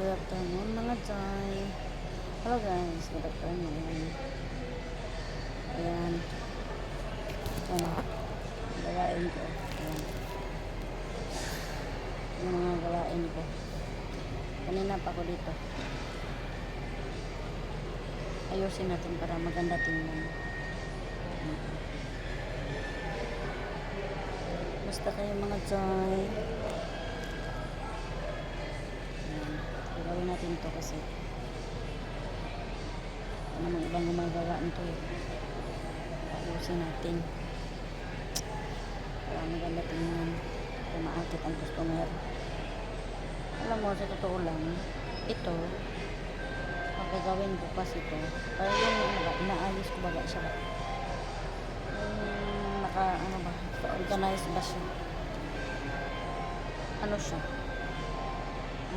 Good afternoon mga Joy. Hello guys, good afternoon. Ayan. Ano, gawain ko. Ayan. Yung mga gawain ko. Kanina pa ako dito. Ayusin natin para maganda tingnan. Basta kayo mga Joy. Ayan. Gagawin natin to kasi ano namang ibang gumagawa nito eh. Ayusin natin. Para maganda tingnan. Para maakit ang customer. Alam mo, sa totoo lang, ito, ang gagawin ko kasi ito, para yung inaayos ko baga siya? Yung naka, ano ba, organize ba siya? Ano siya?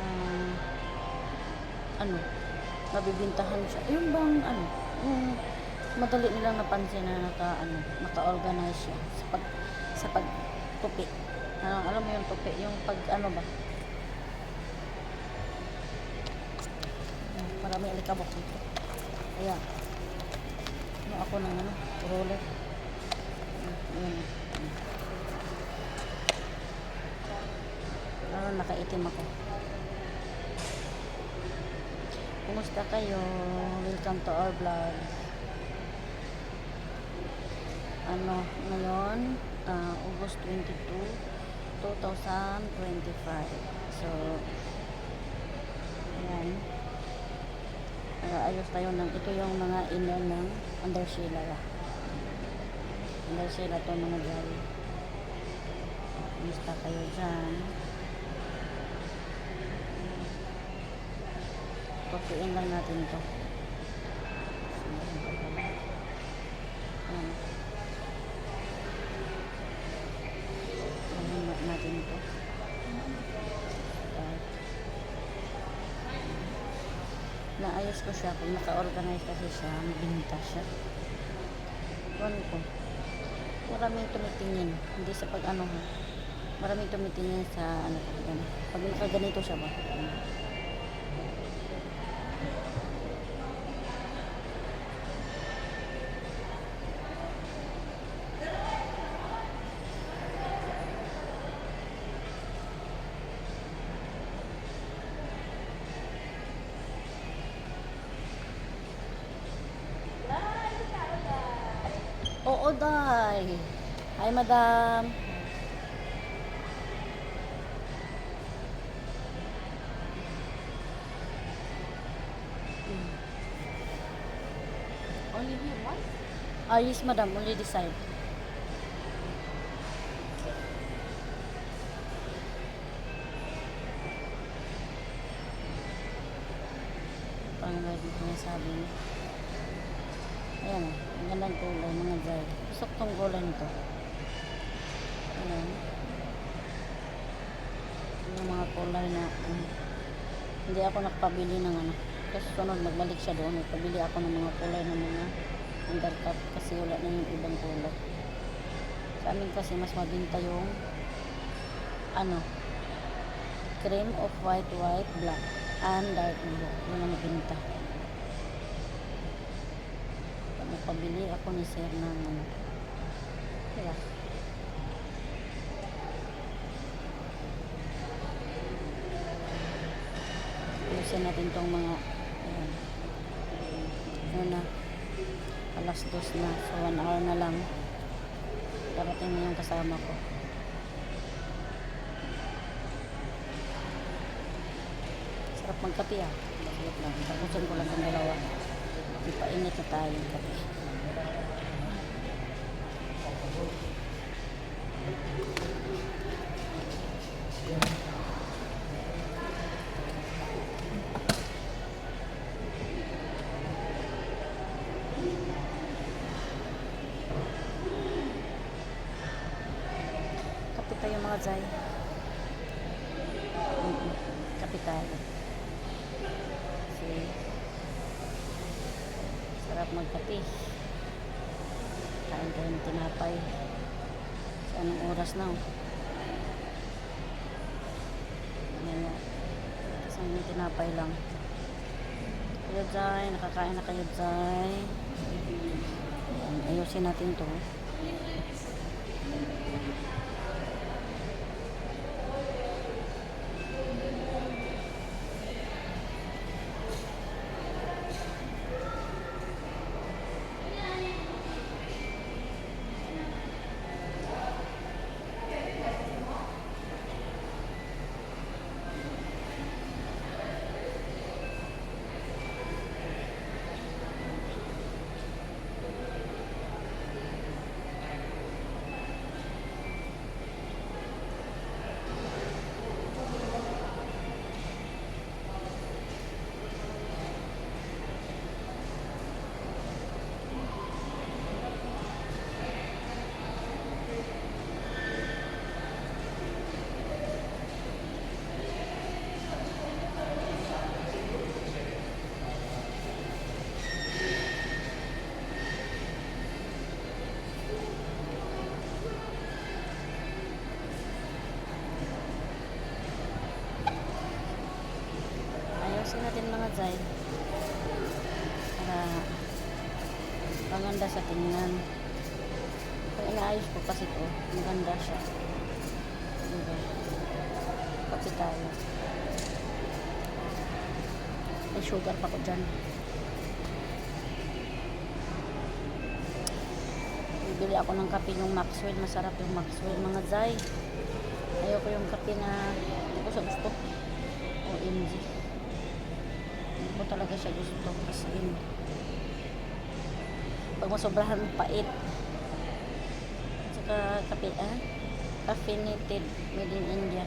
Ah, ano, nabibintahan siya. Yung bang, ano, yung madali nilang napansin na naka, ano, naka-organize siya sa pag, sa pagtupi. Ano, alam mo yung tupi, yung pag, ano ba, marami alikabok dito. Ayan. Ano ako ng ano, roller. Ayan. Hmm. Ah, nakaitim ako. Kumusta kayo? Welcome to our vlog. Ano, ngayon, ah, August 22, 2025. So, ayan. ayos tayo ng, ito yung mga inner ng undershilla. Undershilla to mga dry. Kumusta kayo dyan? Tutuin lang natin to. Ayan. Ayan natin to. Start. Naayos ko siya. Pag naka-organize kasi siya, mabinta siya. Kuhan ko. Maraming tumitingin. Hindi sa pag ano ha. Maraming tumitingin sa ano. Pag nakaganito siya ba? Yan. Oo, Day. Hi, madam. Only here once? Ah, yes, madam. Only this side. Paano ba ito sinasabi niya? Ayan, oh. ang gandang kulay, mga dry. Gusto ko nito. Ayan. Yung mga kulay na, um, hindi ako nakpabili ng ano. Kasi sunod, magbalik siya doon. Nagpabili ako ng mga kulay ng mga undercut kasi wala na yung ibang kulay. Sa amin kasi mas mabinta yung ano, cream of white, white, black, and dark blue. Yun ang mabinta. Pag nagpabili ako ni sir ng ano, kaya, ayusin natin tong mga, ayan, ano na, alas dos na, so one hour na lang, darating na yung kasama ko. Sarap magkape ah. Sarap lang. Tapusin ko lang ng dalawa. Ipainit na tayo yung kape. Tayo mga zay. Tayo. Kasi sarap magkape. Kain tayo ng tinapay. Sa anong oras na oh. Mamaya. Sa Ang tinapay lang. Kayo Zay, nakakain na kayo. Ayan, Ayusin natin to. Ayusin natin mga Zay. Para paganda sa tingnan. Pag inaayos ko kasi to, maganda siya. Diba? Kapi tayo. May sugar pa ko dyan. Bibili ako ng kape yung Maxwell. Masarap yung Maxwell mga Zay. Ayoko yung kape na hindi ko sa gusto. OMG. Hindi ko talaga siya gusto. As in, pag masobrahan pait. At saka kape, ah? Caffeinated made in India.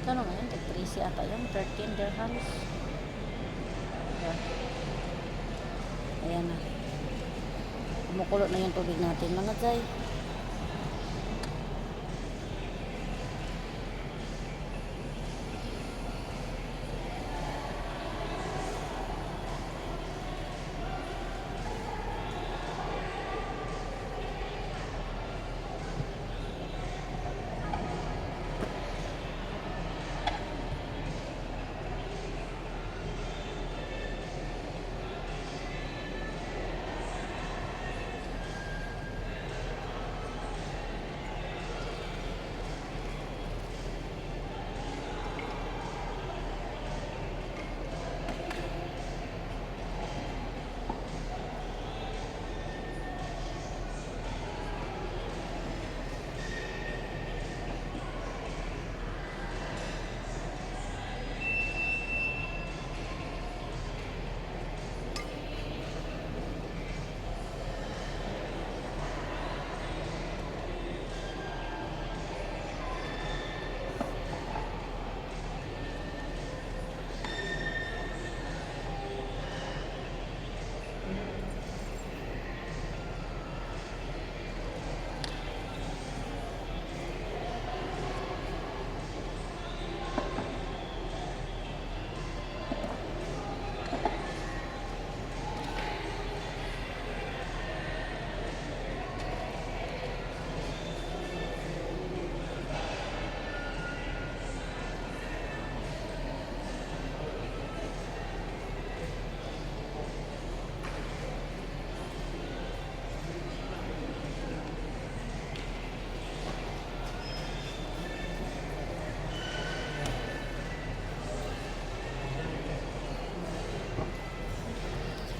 Magkano ngayon? Tag 13 ata yun. 13 dirhams. Ayan na. Kumukulo na yung tubig natin mga zay.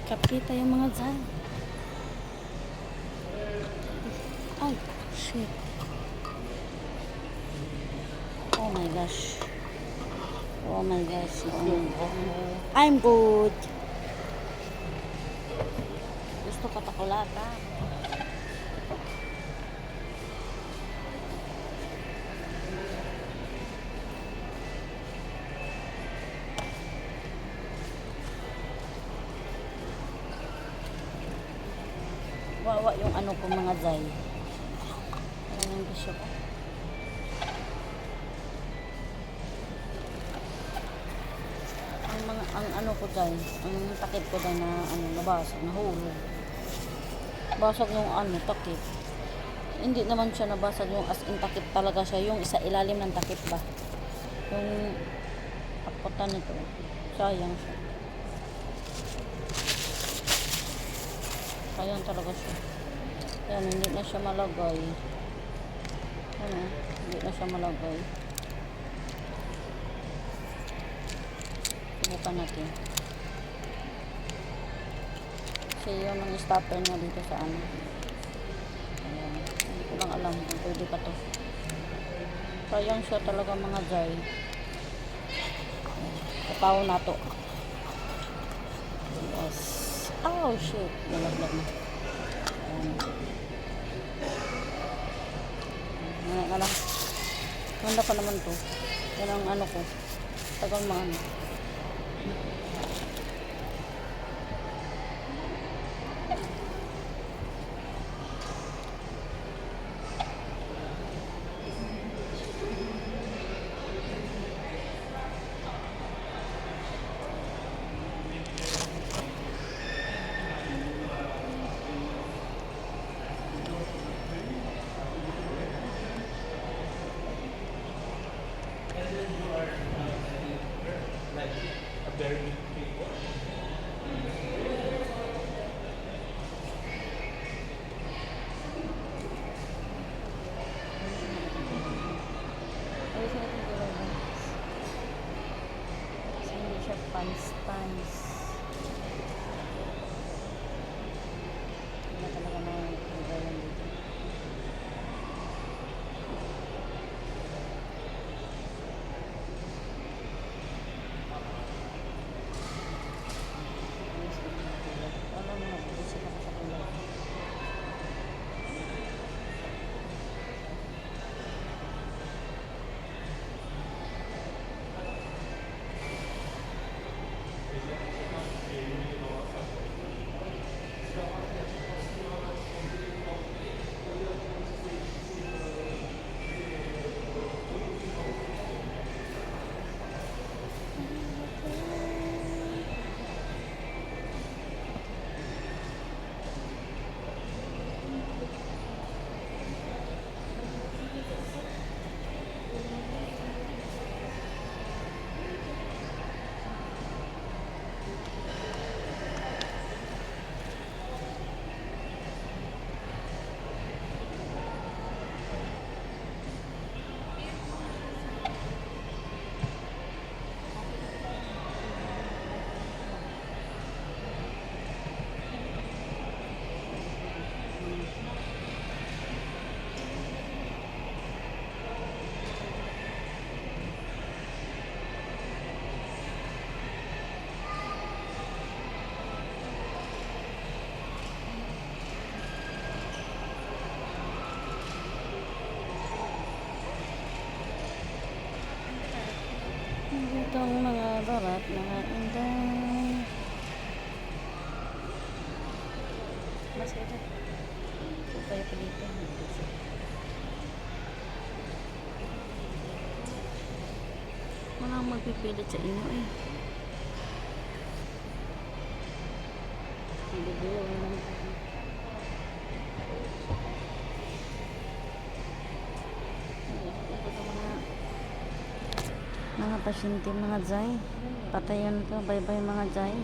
Kape tayo mga zay. Ay, shit. Oh my gosh. Oh my gosh. Oh. I'm good. Gusto ka takulata. Wawa yung ano ko mga zay. Ayan yung bisyo ko. Ang mga ang ano ko dyan, ang takip ko dyan na ano nabasag, nahulog. Basag yung ano takip. Hindi naman siya nabasag yung as in takip talaga siya, yung isa ilalim ng takip ba. Yung kaputan nito, sayang siya. Sayang talaga siya. Yan, hindi na siya malagay. Ano, hindi na siya malagay. Subukan natin. Kasi yun ang stopper niya dito sa ano. Ayan. Hindi ko lang alam kung pwede pa to. Sayang siya talaga mga jay. Kapaw na to. Yes. Oh, shit. Nalaglag na. Ayan. Nga lang. Ganda pa naman to. Yan ang ano ko. Tagal mga ano. Ayusin natin yung kulay mo. Kasi hindi siya pans-pans. Wala talaga na kulay yan dito. Ayusin natin yung kulay. Wala mo na, ayusin ako sa kulay. Itong mga barat, mga inday. Mas ito. Ito tayo pa dito. Walang magpipilit sa inyo eh. Nabibiyaw naman ako. Ito sa mga mga pasyente mga jay patayan ka bye bye mga jay